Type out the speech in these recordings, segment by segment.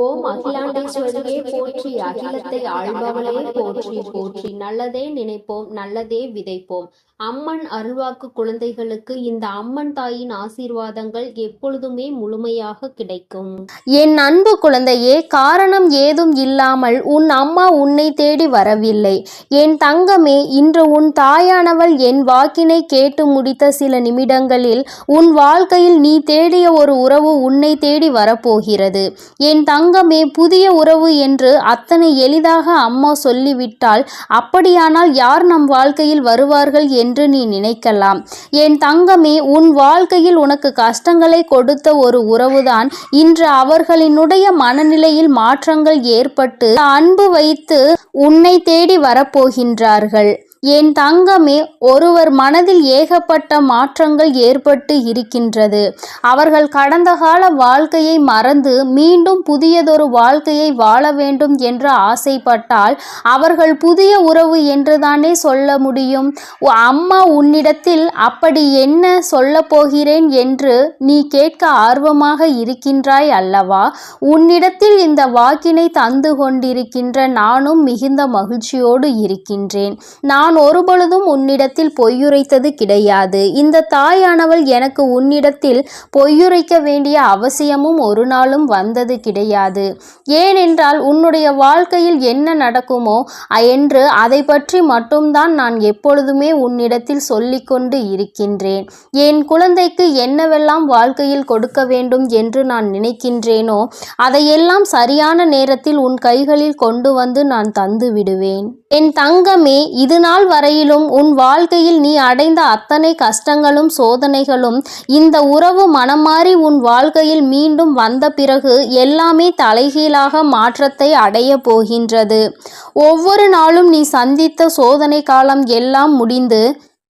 ஓம் அகிலாண்டேஸ்வரியே போற்றி அகிலத்தை ஆள்பவளே போற்றி போற்றி. நல்லதே நினைப்போம் நல்லதே விதைப்போம். அம்மன் அருள்வாக்கு குழந்தைகளுக்கு இந்த அம்மன் தாயின் ஆசீர்வாதங்கள் எப்பொழுதுமே முழுமையாக கிடைக்கும். என் அன்பு குழந்தையே காரணம் ஏதும் இல்லாமல் உன் அம்மா உன்னை தேடி வரவில்லை. என் தங்கமே இன்று உன் தாயானவள் என் வாக்கினை கேட்டு முடித்த சில நிமிடங்களில் உன் வாழ்க்கையில் நீ தேடிய ஒரு உறவு உன்னை தேடி வரப்போகிறது. என் தங்க தங்கமே புதிய உறவு என்று அத்தனை எளிதாக அம்மா சொல்லிவிட்டால் அப்படியானால் யார் நம் வாழ்க்கையில் வருவார்கள் என்று நீ நினைக்கலாம். என் தங்கமே உன் வாழ்க்கையில் உனக்கு கஷ்டங்களை கொடுத்த ஒரு உறவுதான். இன்று அவர்களினுடைய மனநிலையில் மாற்றங்கள் ஏற்பட்டு அன்பு வைத்து உன்னை தேடி வரப்போகின்றார்கள். என் தங்கமே ஒருவர் மனதில் ஏகப்பட்ட மாற்றங்கள் ஏற்பட்டு இருக்கின்றது. அவர்கள் கடந்த கால வாழ்க்கையை மறந்து மீண்டும் புதியதொரு வாழ்க்கையை வாழ வேண்டும் என்று ஆசைப்பட்டால் அவர்கள் புதிய உறவு என்றுதானே சொல்ல முடியும்? அம்மா உன்னிடத்தில் அப்படி என்ன சொல்ல போகிறேன் என்று நீ கேட்க ஆர்வமாக இருக்கின்றாய் அல்லவா? உன்னிடத்தில் இந்த வாக்கினை தந்து கொண்டிருக்கின்ற நானும் மிகுந்த மகிழ்ச்சியோடு இருக்கின்றேன். நான் ஒருபொழுதும் உன்னிடத்தில் பொய்யுரைத்தது கிடையாது. இந்த தாயானவள் எனக்கு உன்னிடத்தில் பொய்யுரைக்க வேண்டிய அவசியமும் ஒரு நாளும் வந்தது கிடையாது. ஏனென்றால் உன்னுடைய வாழ்க்கையில் என்ன நடக்குமோ என்று அதை பற்றி மட்டும்தான் நான் எப்பொழுதுமே உன்னிடத்தில் சொல்லிக்கொண்டு இருக்கின்றேன். என் குழந்தைக்கு என்னவெல்லாம் வாழ்க்கையில் கொடுக்க வேண்டும் என்று நான் நினைக்கின்றேனோ அதையெல்லாம் சரியான நேரத்தில் உன் கைகளில் கொண்டு வந்து நான் தந்து விடுவேன் என் தங்கமே இது நாள் வரையிலும் உன் வாழ்க்கையில் நீ அடைந்த அத்தனை கஷ்டங்களும் சோதனைகளும் இந்த உறவு மனமாறி உன் வாழ்க்கையில் மீண்டும் வந்த பிறகு எல்லாமே தலைகீழாக மாற்றத்தை அடைய போகின்றது. ஒவ்வொரு நாளும் நீ சந்தித்த சோதனை காலம் எல்லாம் முடிந்து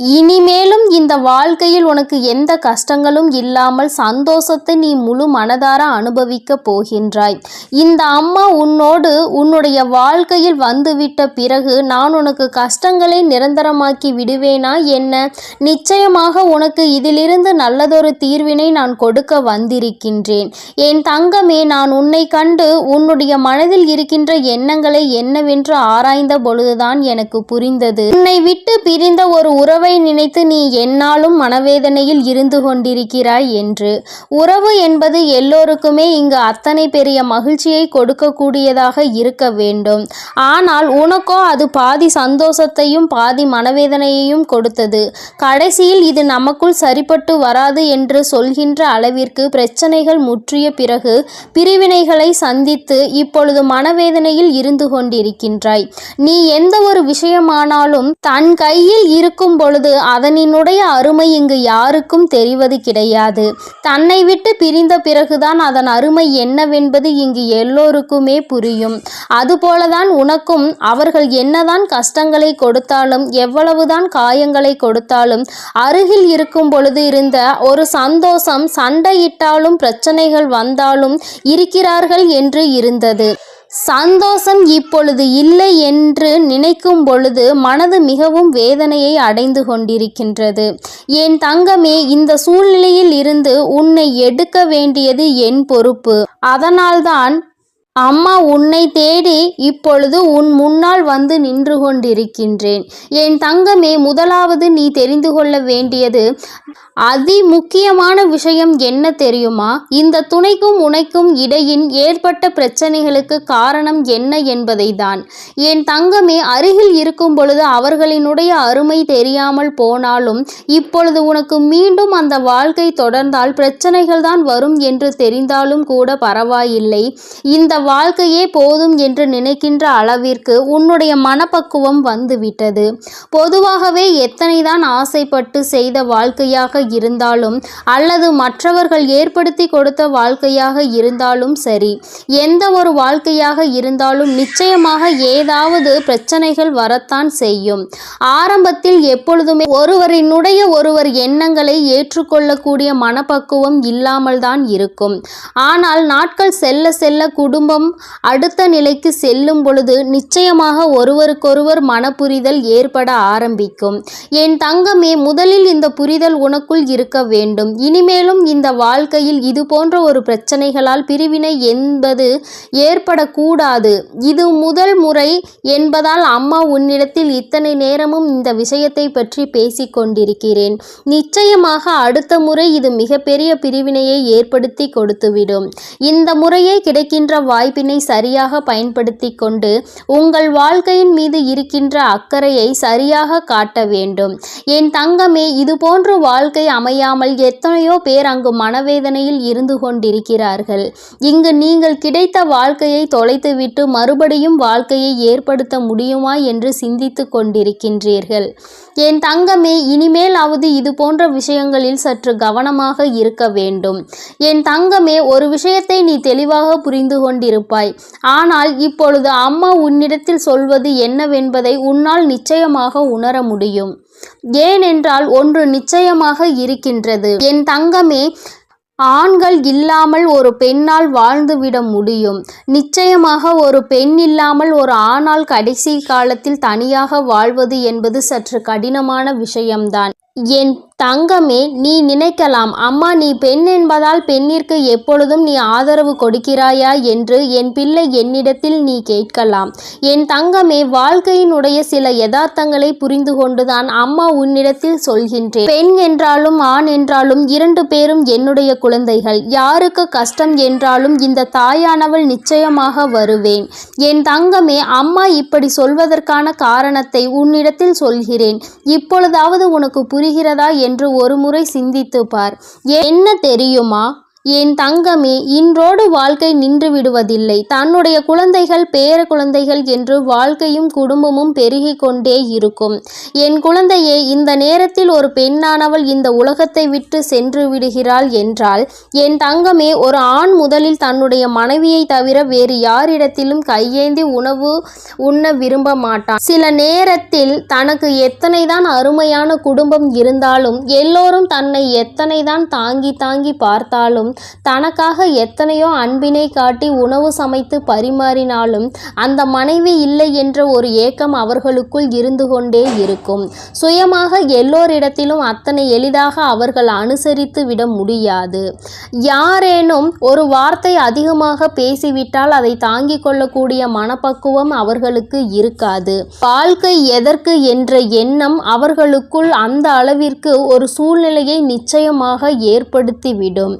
இனிமேலும் இந்த வாழ்க்கையில் உனக்கு எந்த கஷ்டங்களும் இல்லாமல் சந்தோஷத்தை நீ முழு மனதார அனுபவிக்க போகின்றாய். இந்த அம்மா உன்னோடு உன்னுடைய வாழ்க்கையில் வந்துவிட்ட பிறகு நான் உனக்கு கஷ்டங்களை நிரந்தரமாக்கி விடுவேனா என்ன? நிச்சயமாக உனக்கு இதிலிருந்து நல்லதொரு தீர்வினை நான் கொடுக்க வந்திருக்கின்றேன். என் தங்கமே நான் உன்னை கண்டு உன்னுடைய மனதில் இருக்கின்ற எண்ணங்களை என்னவென்று ஆராய்ந்த பொழுதுதான் எனக்கு புரிந்தது. உன்னை விட்டு பிரிந்த ஒரு உறவை நினைத்து நீ என்னாலும் மனவேதனையில் இருந்து கொண்டிருக்கிறாய் என்று. உறவு என்பது எல்லோருக்குமே இங்கு அத்தனை பெரிய மகிழ்ச்சியை கொடுக்கக்கூடியதாக இருக்க வேண்டும். ஆனால் உனக்கோ அது பாதி சந்தோஷத்தையும் பாதி மனவேதனையையும் கொடுத்தது. கடைசியில் இது நமக்குள் சரிப்பட்டு வராது என்று சொல்கின்ற அளவிற்கு பிரச்சனைகள் முற்றிய பிறகு பிரிவினைகளை சந்தித்து இப்பொழுது மனவேதனையில் இருந்து கொண்டிருக்கின்றாய். நீ எந்த ஒரு விஷயமானாலும் தன் கையில் இருக்கும் பொழுது அதனினுடைய அருமை இங்கு யாருக்கும் தெரிவது கிடையாது. தன்னை விட்டு பிரிந்த பிறகுதான் அதன் அருமை என்னவென்பது இங்கு எல்லோருக்குமே புரியும். அதுபோலதான் உனக்கும் அவர்கள் என்னதான் கஷ்டங்களை கொடுத்தாலும் எவ்வளவுதான் காயங்களை கொடுத்தாலும் அருகில் இருக்கும் பொழுது இருந்த ஒரு சந்தோஷம் சண்டையிட்டாலும் பிரச்சனைகள் வந்தாலும் இருக்கிறார்கள் என்று இருந்தது. சந்தோஷம் இப்பொழுது இல்லை என்று நினைக்கும் பொழுது மனது மிகவும் வேதனையை அடைந்து கொண்டிருக்கின்றது. என் தங்கமே இந்த சூழ்நிலையில் இருந்து உன்னை எடுக்க வேண்டியது என் பொறுப்பு. அதனால்தான் அம்மா உன்னை தேடி இப்பொழுது உன் முன்னால் வந்து நின்று கொண்டிருக்கின்றேன். என் தங்கமே முதலாவது நீ தெரிந்து கொள்ள வேண்டியது அதி முக்கியமான விஷயம் என்ன தெரியுமா? இந்த துணைக்கும் உனைக்கும் இடையின் ஏற்பட்ட பிரச்சனைகளுக்கு காரணம் என்ன என்பதை தான் என் தங்கமே அருகில் இருக்கும் பொழுது அவர்களினுடைய அருமை தெரியாமல் போனாலும் இப்பொழுது உனக்கு மீண்டும் அந்த வாழ்க்கை தொடர்ந்தால் பிரச்சனைகள் தான் வரும் என்று தெரிந்தாலும் கூட பரவாயில்லை. இந்த வாழ்க்கையே போதும் என்று நினைக்கின்ற அளவிற்கு உன்னுடைய மனப்பக்குவம் வந்துவிட்டது. பொதுவாகவே எத்தனைதான் ஆசைப்பட்டு செய்த வாழ்க்கையாக இருந்தாலும் அல்லது மற்றவர்கள் ஏற்படுத்தி கொடுத்த வாழ்க்கையாக இருந்தாலும் சரி எந்த ஒரு வாழ்க்கையாக இருந்தாலும் நிச்சயமாக ஏதாவது பிரச்சனைகள் வரத்தான் செய்யும். ஆரம்பத்தில் எப்பொழுதுமே ஒருவரினுடைய ஒருவர் எண்ணங்களை ஏற்றுக்கொள்ளக்கூடிய மனப்பக்குவம் இல்லாமல் தான் இருக்கும். ஆனால் நாட்கள் செல்ல செல்ல குடும்ப குடும்பம் அடுத்த நிலைக்கு செல்லும் பொழுது நிச்சயமாக ஒருவருக்கொருவர் மனப்புரிதல் ஏற்பட ஆரம்பிக்கும். என் தங்கமே முதலில் இந்த புரிதல் உனக்குள் இருக்க வேண்டும். இனிமேலும் இந்த வாழ்க்கையில் இது போன்ற ஒரு பிரச்சனைகளால் பிரிவினை என்பது ஏற்படக்கூடாது. இது முதல் முறை என்பதால் அம்மா உன்னிடத்தில் இத்தனை நேரமும் இந்த விஷயத்தை பற்றி பேசிக் கொண்டிருக்கிறேன். நிச்சயமாக அடுத்த முறை இது மிகப்பெரிய பிரிவினையை ஏற்படுத்தி கொடுத்துவிடும். இந்த முறையே கிடைக்கின்ற வாய்ப்பினை சரியாக பயன்படுத்தி கொண்டு உங்கள் வாழ்க்கையின் மீது இருக்கின்ற அக்கறையை சரியாக காட்ட வேண்டும். என் தங்கமே இது போன்ற வாழ்க்கை அமையாமல் எத்தனையோ பேர் அங்கு மனவேதனையில் இருந்து கொண்டிருக்கிறார்கள். இங்கு நீங்கள் கிடைத்த வாழ்க்கையை தொலைத்துவிட்டு மறுபடியும் வாழ்க்கையை ஏற்படுத்த முடியுமா என்று சிந்தித்து கொண்டிருக்கின்றீர்கள். என் தங்கமே இனிமேலாவது இது போன்ற விஷயங்களில் சற்று கவனமாக இருக்க வேண்டும். என் தங்கமே ஒரு விஷயத்தை நீ தெளிவாக புரிந்து கொண்டிருப்பாய். ஆனால் இப்பொழுது அம்மா உன்னிடத்தில் சொல்வது என்னவென்பதை உன்னால் நிச்சயமாக உணர முடியும். ஏனென்றால் ஒன்று நிச்சயமாக இருக்கின்றது. என் தங்கமே ஆண்கள் இல்லாமல் ஒரு பெண்ணால் வாழ்ந்துவிட முடியும். நிச்சயமாக ஒரு பெண் இல்லாமல் ஒரு ஆணால் கடைசி காலத்தில் தனியாக வாழ்வது என்பது சற்று கடினமான விஷயம்தான். என் தங்கமே நீ நினைக்கலாம். அம்மா நீ பெண் என்பதால் பெண்ணிற்கு எப்பொழுதும் நீ ஆதரவு கொடுக்கிறாயா என்று என் பிள்ளை என்னிடத்தில் நீ கேட்கலாம். என் தங்கமே வாழ்க்கையினுடைய சில யதார்த்தங்களை புரிந்து கொண்டுதான் அம்மா உன்னிடத்தில் சொல்கின்றேன். பெண் என்றாலும் ஆண் என்றாலும் இரண்டு பேரும் என்னுடைய குழந்தைகள். யாருக்கு கஷ்டம் என்றாலும் இந்த தாயானவள் நிச்சயமாக வருவேன். என் தங்கமே அம்மா இப்படி சொல்வதற்கான காரணத்தை உன்னிடத்தில் சொல்கிறேன். இப்பொழுதாவது உனக்கு புரிகிறதா என்று ஒருமுறை சிந்தித்து பார். என்ன தெரியுமா? என் தங்கமே இன்றோடு வாழ்க்கை நின்று விடுவதில்லை. தன்னுடைய குழந்தைகள் பேர குழந்தைகள் என்று வாழ்க்கையும் குடும்பமும் பெருகி கொண்டே இருக்கும். என் குழந்தையே இந்த நேரத்தில் ஒரு பெண்ணானவள் இந்த உலகத்தை விட்டு சென்று விடுகிறாள் என்றால் என் தங்கமே ஒரு ஆண் முதலில் தன்னுடைய மனைவியை தவிர வேறு யாரிடத்திலும் கையேந்தி உணவு உண்ண விரும்ப மாட்டான். சில நேரத்தில் தனக்கு எத்தனைதான் அருமையான குடும்பம் இருந்தாலும் எல்லோரும் தன்னை எத்தனைதான் தாங்கி தாங்கி பார்த்தாலும் தனக்காக எத்தனையோ அன்பினை காட்டி உணவு சமைத்து பரிமாறினாலும் அந்த மனைவி இல்லை என்ற ஒரு ஏக்கம் அவர்களுக்குள் இருந்து கொண்டே இருக்கும். சுயமாக எல்லோரிடத்திலும் அத்தனை எளிதாக அவர்கள் அனுசரித்து விட முடியாது. யாரேனும் ஒரு வார்த்தை அதிகமாக பேசிவிட்டால் அதை தாங்கிக் கொள்ளக்கூடிய மனப்பக்குவம் அவர்களுக்கு இருக்காது. வாழ்க்கை எதற்கு என்ற எண்ணம் அவர்களுக்குள் அந்த அளவிற்கு ஒரு சூழ்நிலையை நிச்சயமாக ஏற்படுத்திவிடும்.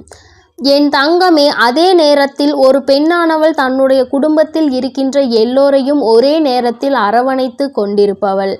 என் தங்கமே அதே நேரத்தில் ஒரு பெண்ணானவள் தன்னுடைய குடும்பத்தில் இருக்கின்ற எல்லோரையும் ஒரே நேரத்தில் அரவணைத்து கொண்டிருப்பவள்.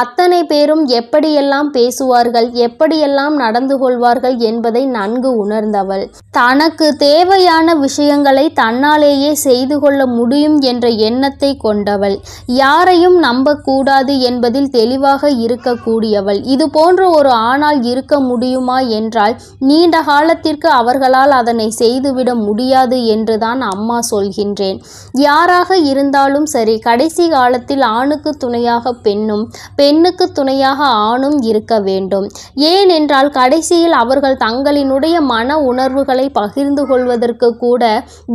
அத்தனை பேரும் எப்படியெல்லாம் பேசுவார்கள் எப்படியெல்லாம் நடந்து கொள்வார்கள் என்பதை நன்கு உணர்ந்தவள். தனக்கு தேவையான விஷயங்களை தன்னாலேயே செய்து கொள்ள முடியும் என்ற எண்ணத்தை கொண்டவள். யாரையும் நம்பக்கூடாது என்பதில் தெளிவாக இருக்கக்கூடியவள். இது போன்ற ஒரு ஆணால் இருக்க முடியுமா என்றால் நீண்ட காலத்திற்கு அவர்களால் அதனை செய்துவிட முடியாது என்றுதான் அம்மா சொல்கின்றேன். யாராக இருந்தாலும் சரி கடைசி காலத்தில் ஆணுக்கு துணையாக பெண்ணும் பெண்ணுக்கு துணையாக ஆணும் இருக்க வேண்டும். ஏனென்றால் கடைசியில் அவர்கள் தங்களினுடைய மன உணர்வுகளை பகிர்ந்து கொள்வதற்கு கூட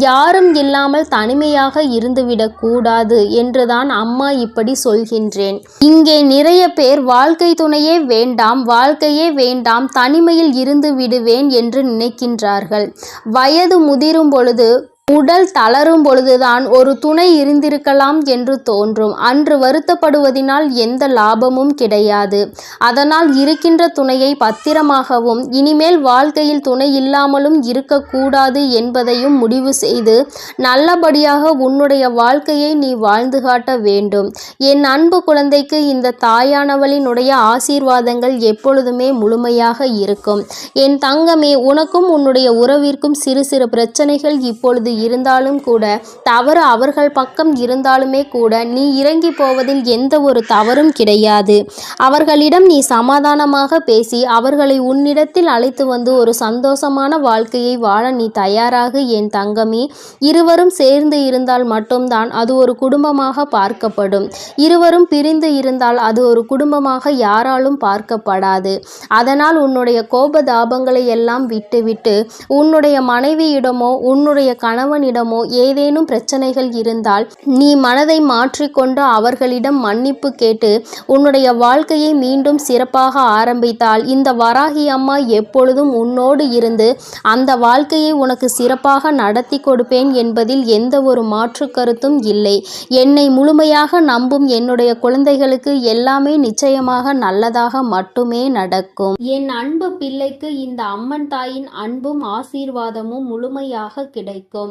யாரும் இல்லாமல் தனிமையாக இருந்துவிடக் கூடாது என்றுதான் அம்மா இப்படி சொல்கின்றேன். இங்கே நிறைய பேர் வாழ்க்கை துணையே வேண்டாம் வாழ்க்கையே வேண்டாம் தனிமையில் இருந்து விடுவேன் என்று நினைக்கின்றார்கள். வயது முதிரும் பொழுது உடல் தளரும் பொழுதுதான் ஒரு துணை இருந்திருக்கலாம் என்று தோன்றும். அன்று வருத்தப்படுவதினால் எந்த லாபமும் கிடையாது. அதனால் இருக்கின்ற துணையை பத்திரமாகவும் இனிமேல் வாழ்க்கையில் துணை இல்லாமலும் இருக்கக்கூடாது என்பதையும் முடிவு செய்து நல்லபடியாக உன்னுடைய வாழ்க்கையை நீ வாழ்ந்து காட்ட வேண்டும். என் அன்பு குழந்தைக்கு இந்த தாயானவளினுடைய ஆசீர்வாதங்கள் எப்பொழுதுமே முழுமையாக இருக்கும். என் தங்கமே உனக்கும் உன்னுடைய உறவிற்கும் சிறு சிறு பிரச்சனைகள் இப்பொழுது இருந்தாலும் கூட தவறு அவர்கள் பக்கம் இருந்தாலுமே கூட நீ இறங்கி போவதில் எந்த ஒரு தவறும் கிடையாது. அவர்களிடம் நீ சமாதானமாக பேசி அவர்களை உன்னிடத்தில் அழைத்து வந்து ஒரு சந்தோஷமான வாழ்க்கையை வாழ நீ தயாராக என் தங்கமே. இருவரும் சேர்ந்து இருந்தால் மட்டும்தான் அது ஒரு குடும்பமாக பார்க்கப்படும். இருவரும் பிரிந்து இருந்தால் அது ஒரு குடும்பமாக யாராலும் பார்க்கப்படாது. அதனால் உன்னுடைய கோப தாபங்களை எல்லாம் விட்டுவிட்டு உன்னுடைய மனைவியிடமோ உன்னுடைய கண கணவனிடமோ ஏதேனும் பிரச்சனைகள் இருந்தால் நீ மனதை மாற்றிக்கொண்டு அவர்களிடம் மன்னிப்பு கேட்டு உன்னுடைய வாழ்க்கையை மீண்டும் சிறப்பாக ஆரம்பித்தால் இந்த வராகி அம்மா எப்பொழுதும் உன்னோடு இருந்து அந்த வாழ்க்கையை உனக்கு சிறப்பாக நடத்தி கொடுப்பேன் என்பதில் எந்த ஒரு மாற்று கருத்தும் இல்லை. என்னை முழுமையாக நம்பும் என்னுடைய குழந்தைகளுக்கு எல்லாமே நிச்சயமாக நல்லதாக மட்டுமே நடக்கும். என் அன்பு பிள்ளைக்கு இந்த அம்மன் தாயின் அன்பும் ஆசீர்வாதமும் முழுமையாக கிடைக்கும்.